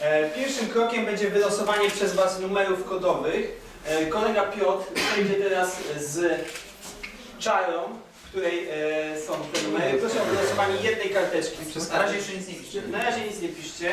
E, Pierwszym krokiem będzie wylosowanie przez Was numerów kodowych. E, Kolega Piotr przejdzie teraz z czarą, w której e, są te numery. Proszę o wylosowanie jednej karteczki. Przez Na razie jeszcze nic nie piszcie. Na razie nic nie piszcie.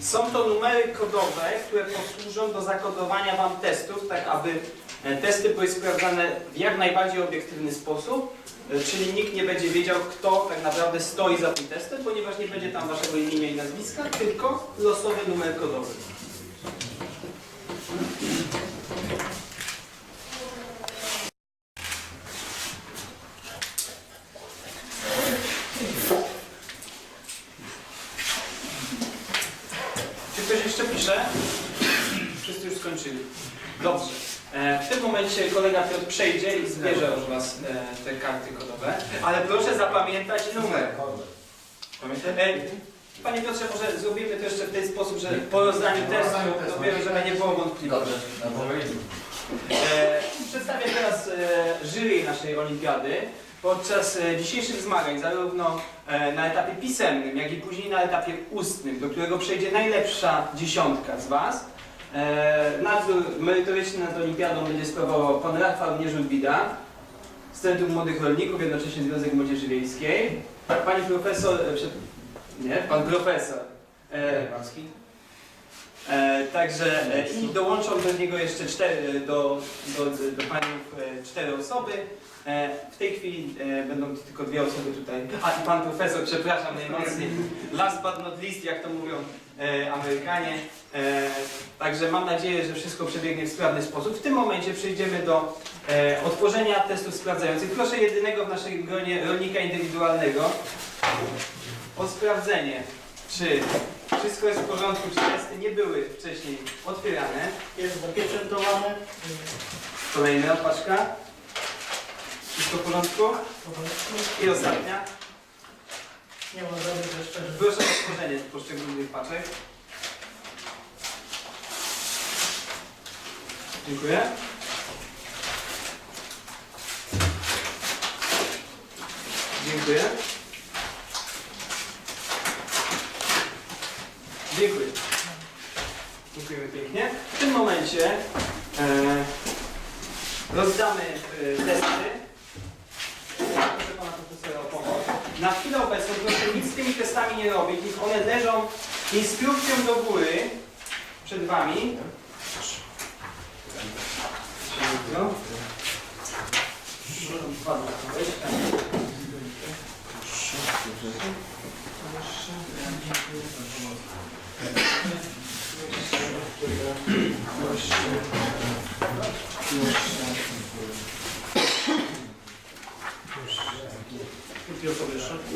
Są to numery kodowe, które posłużą do zakodowania Wam testów, tak aby testy były sprawdzane w jak najbardziej obiektywny sposób, e, czyli nikt nie będzie wiedział, kto tak naprawdę stoi za tym testem, ponieważ nie będzie tam Waszego imienia i nazwiska, tylko losowy numer kodowy. Czy ktoś jeszcze pisze? Wszyscy już skończyli. Dobrze. Tym momencie kolega Piotr przejdzie i zbierze od Was e, te karty kodowe, ale proszę zapamiętać numer. E, Panie Piotrze, może zrobimy to jeszcze w ten sposób, że po rozdaniu testu dopiero, żeby nie było wątpliwości. E, Przedstawię teraz e, jury naszej olimpiady. Podczas e, dzisiejszych zmagań, zarówno e, na etapie pisemnym, jak i później na etapie ustnym, do którego przejdzie najlepsza dziesiątka z Was, nadzór merytoryczny nad olimpiadą będzie sprawował pan Rafał Nierzut-Bida z Centrum Młodych Rolników, jednocześnie Związek Młodzieży Wiejskiej. Pani profesor, e, nie, pan profesor e, E, także e, i dołączą do niego jeszcze cztery, do, do, do paniów e, cztery osoby. E, w tej chwili e, będą tylko dwie osoby tutaj. A i pan profesor, przepraszam najmocniej. Last but not least, jak to mówią e, Amerykanie. E, także mam nadzieję, że wszystko przebiegnie w sprawny sposób. W tym momencie przejdziemy do e, otworzenia testów sprawdzających. Proszę jedynego w naszej gronie rolnika indywidualnego o sprawdzenie, czy wszystko jest w porządku, czy testy nie były wcześniej otwierane. Jest zapieczętowane. Kolejna paczka. Wszystko w porządku? I ostatnia. Nie ma żadnych jeszcze. Proszę o otworzenie poszczególnych paczek. Dziękuję. Dziękuję. Dziękuję. Dziękujemy pięknie. W tym momencie e, rozdamy e, testy. Proszę pana profesora o pomoc. Na chwilę obecną proszę nic z tymi testami nie robić, niech one leżą instrukcją do góry przed Wami. Dziękuję.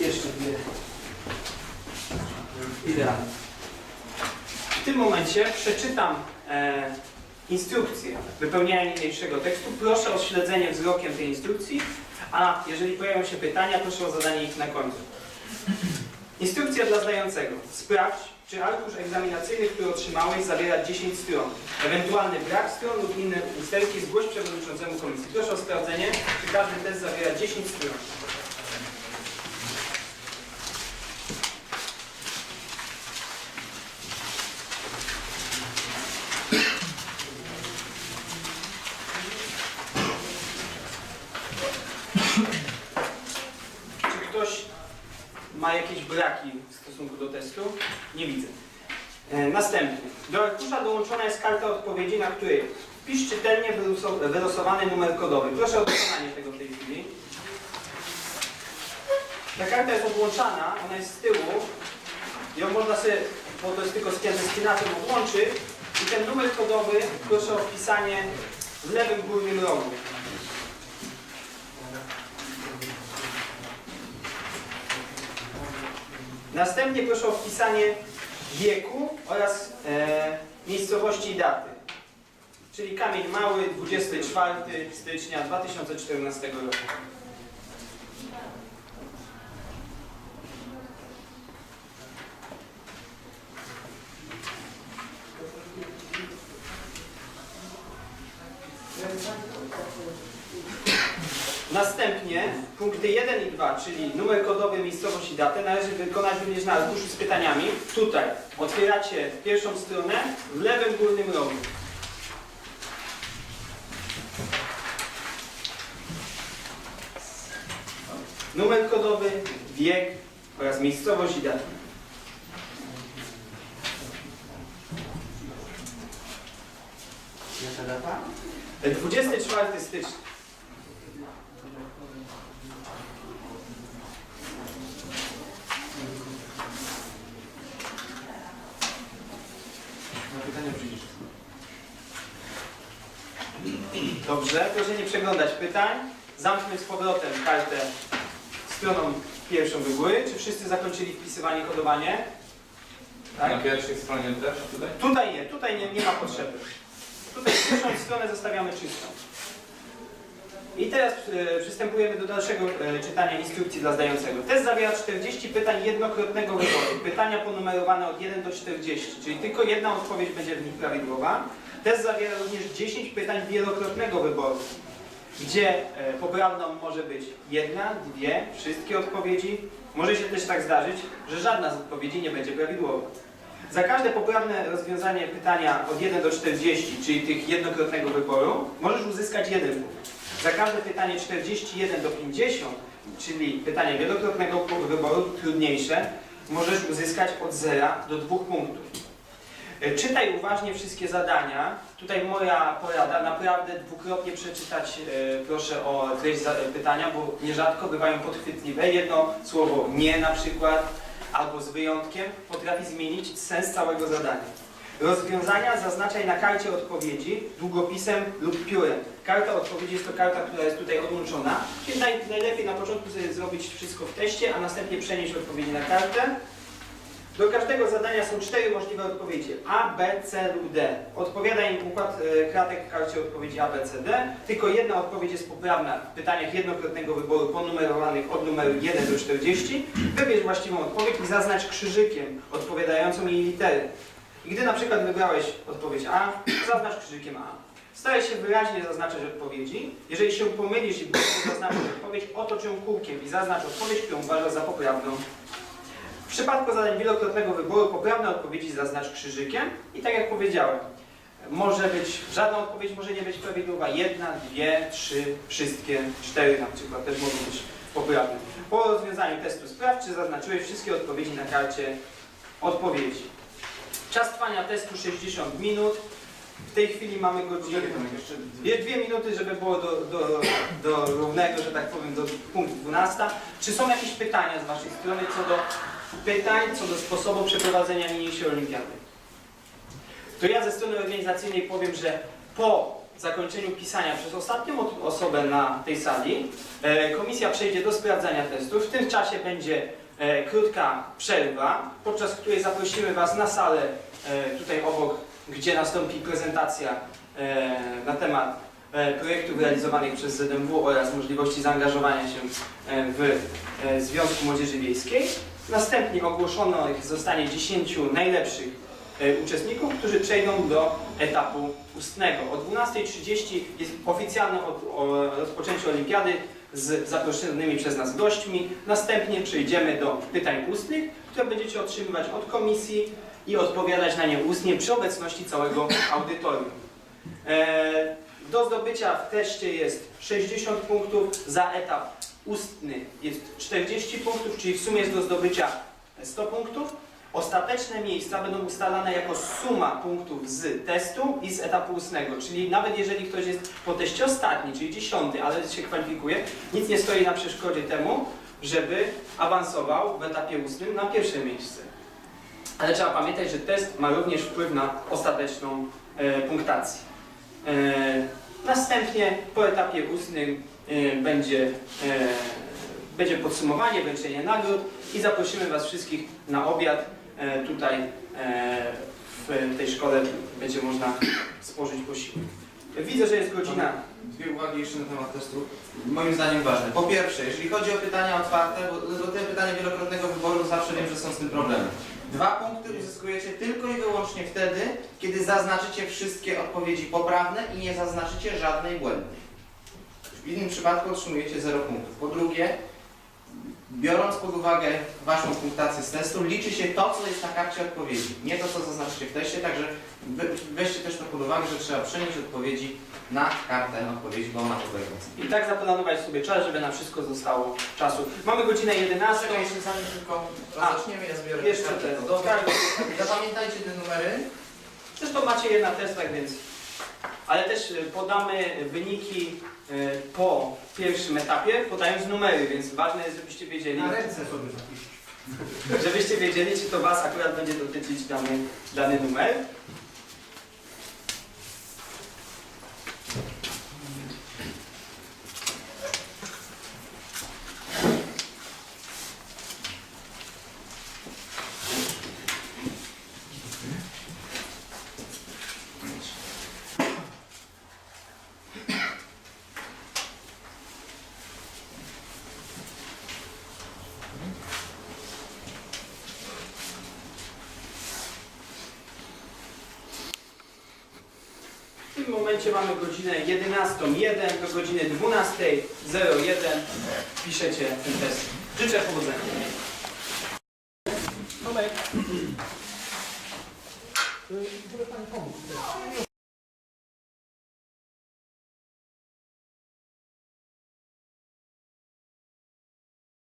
Jeszcze. Dwie. Idealnie. W tym momencie przeczytam e, instrukcję wypełniania niniejszego tekstu. Proszę o śledzenie wzrokiem tej instrukcji, a jeżeli pojawią się pytania, proszę o zadanie ich na końcu. Instrukcja dla zdającego. Sprawdź, czy arkusz egzaminacyjny, który otrzymałeś, zawiera 10 stron. Ewentualny brak stron lub inne usterki zgłoś przewodniczącemu komisji. Proszę o sprawdzenie, czy każdy test zawiera 10 stron. Czy ktoś ma jakieś braki w stosunku do testu? Nie widzę. E, następnie. Do arkusza dołączona jest karta odpowiedzi, na której wpisz czytelnie wyloso- wylosowany numer kodowy. Proszę o wykonanie tego w tej chwili. Ta karta jest odłączana, ona jest z tyłu. Ją można sobie, bo to jest tylko z pinatem, odłączyć. I ten numer kodowy proszę o wpisanie w lewym górnym rogu. Następnie proszę o wpisanie wieku oraz e, miejscowości i daty. Czyli Kamień Mały, 24 stycznia 2014 roku. Punkty 1 i 2, czyli numer kodowy, miejscowość i datę, należy wykonać również na arkuszu z pytaniami. Tutaj otwieracie pierwszą stronę w lewym górnym rogu. Numer kodowy, wiek oraz miejscowość i datę. Jaka data? 24 stycznia. Na pytanie przyjdziesz. Dobrze, proszę nie przeglądać pytań. Zamknę z powrotem kartę stroną pierwszą do góry. Czy wszyscy zakończyli wpisywanie, kodowanie? Tak? Na pierwszej stronie też tutaj? Tutaj nie, tutaj nie, nie ma potrzeby. Tutaj pierwszą stronę zostawiamy czystą. I teraz e, przystępujemy do dalszego e, czytania instrukcji dla zdającego. Test zawiera 40 pytań jednokrotnego wyboru. Pytania ponumerowane od 1 do 40, czyli tylko jedna odpowiedź będzie w nich prawidłowa. Test zawiera również 10 pytań wielokrotnego wyboru, gdzie e, poprawną może być jedna, dwie, wszystkie odpowiedzi. Może się też tak zdarzyć, że żadna z odpowiedzi nie będzie prawidłowa. Za każde poprawne rozwiązanie pytania od 1 do 40, czyli tych jednokrotnego wyboru, możesz uzyskać jeden punkt. Za każde pytanie 41 do 50, czyli pytanie wielokrotnego wyboru, trudniejsze, możesz uzyskać od 0 do 2 punktów. E, Czytaj uważnie wszystkie zadania. Tutaj moja porada, naprawdę dwukrotnie przeczytać e, proszę o treść pytania, bo nierzadko bywają podchwytliwe. Jedno słowo nie na przykład, albo z wyjątkiem, potrafi zmienić sens całego zadania. Rozwiązania zaznaczaj na karcie odpowiedzi długopisem lub piórem. Karta odpowiedzi jest to karta, która jest tutaj odłączona, czyli naj, najlepiej na początku sobie zrobić wszystko w teście, a następnie przenieść odpowiedzi na kartę. Do każdego zadania są cztery możliwe odpowiedzi A, B, C lub D. Odpowiada im układ e, kratek w karcie odpowiedzi A, B, C, D. Tylko jedna odpowiedź jest poprawna w pytaniach jednokrotnego wyboru ponumerowanych od numeru 1 do 40. Wybierz właściwą odpowiedź i zaznacz krzyżykiem odpowiadającą jej litery. I gdy na przykład wybrałeś odpowiedź A, zaznacz krzyżykiem A. Staraj się wyraźnie zaznaczać odpowiedzi. Jeżeli się pomylisz i będziesz zaznaczyć odpowiedź, otocz ją kółkiem i zaznacz odpowiedź, którą uważasz za poprawną. W przypadku zadań wielokrotnego wyboru poprawne odpowiedzi zaznacz krzyżykiem i tak jak powiedziałem, może być, żadna odpowiedź może nie być prawidłowa, jedna, dwie, trzy, wszystkie, cztery na przykład też mogą być poprawne. Po rozwiązaniu testu sprawdź, czy zaznaczyłeś wszystkie odpowiedzi na karcie odpowiedzi. Czas trwania testu 60 minut. W tej chwili mamy godzinę. jeszcze dwie minuty, żeby było do, do, do równego, że tak powiem, do punktu 12. Czy są jakieś pytania z Waszej strony co do pytań, co do sposobu przeprowadzenia niniejszej olimpiady? To ja ze strony organizacyjnej powiem, że po zakończeniu pisania przez ostatnią osobę na tej sali, e, komisja przejdzie do sprawdzania testów. W tym czasie będzie e, krótka przerwa, podczas której zaprosimy Was na salę e, tutaj obok, gdzie nastąpi prezentacja na temat projektów realizowanych przez ZMW oraz możliwości zaangażowania się w Związku Młodzieży Wiejskiej. Następnie ogłoszonych zostanie 10 najlepszych uczestników, którzy przejdą do etapu ustnego. O 12.30 jest oficjalne rozpoczęcie olimpiady z zaproszonymi przez nas gośćmi. Następnie przejdziemy do pytań ustnych, które będziecie otrzymywać od komisji i odpowiadać na nie ustnie przy obecności całego audytorium. E, do zdobycia w teście jest 60 punktów, za etap ustny jest 40 punktów, czyli w sumie jest do zdobycia 100 punktów. Ostateczne miejsca będą ustalane jako suma punktów z testu i z etapu ustnego, czyli nawet jeżeli ktoś jest po teście ostatni, czyli 10, ale się kwalifikuje, nic nie stoi na przeszkodzie temu, żeby awansował w etapie ustnym na pierwsze miejsce. Ale trzeba pamiętać, że test ma również wpływ na ostateczną e, punktację. E, następnie po etapie ustnym e, będzie, e, będzie podsumowanie, wręczenie nagród i zaprosimy Was wszystkich na obiad. E, tutaj e, w tej szkole będzie można spożyć posiłek. Widzę, że jest godzina. Dwie uwagi jeszcze na temat testu. Moim zdaniem ważne. Po pierwsze, jeżeli chodzi o pytania otwarte, bo do te pytania wielokrotnego wyboru zawsze wiem, że są z tym problemy. Dwa punkty uzyskujecie tylko i wyłącznie wtedy, kiedy zaznaczycie wszystkie odpowiedzi poprawne i nie zaznaczycie żadnej błędnej. W innym przypadku otrzymujecie 0 punktów. Po drugie, biorąc pod uwagę Waszą punktację z testu, liczy się to, co jest na karcie odpowiedzi. Nie to, co zaznaczycie w teście, także we- weźcie też to pod uwagę, że trzeba przenieść odpowiedzi na kartę odpowiedzi, bo ona podlega. I tak zaplanować sobie czas, żeby na wszystko zostało czasu. Mamy godzinę 11. Czekaj, jeszcze zanim tylko zaczniemy, ja zbiorę Jeszcze te. Dobra, zapamiętajcie te numery. Zresztą macie je na testach, więc... Ale też y, podamy wyniki y, po pierwszym etapie, podając numery, więc ważne jest, żebyście wiedzieli, ręce sobie zapisz. żebyście wiedzieli, czy to Was akurat będzie dotyczyć dany, dany numer. W tym momencie mamy godzinę 11.01 do godziny 12.01. Piszecie ten test. Życzę powodzenia. Tomek. Żeby Pani pomóc.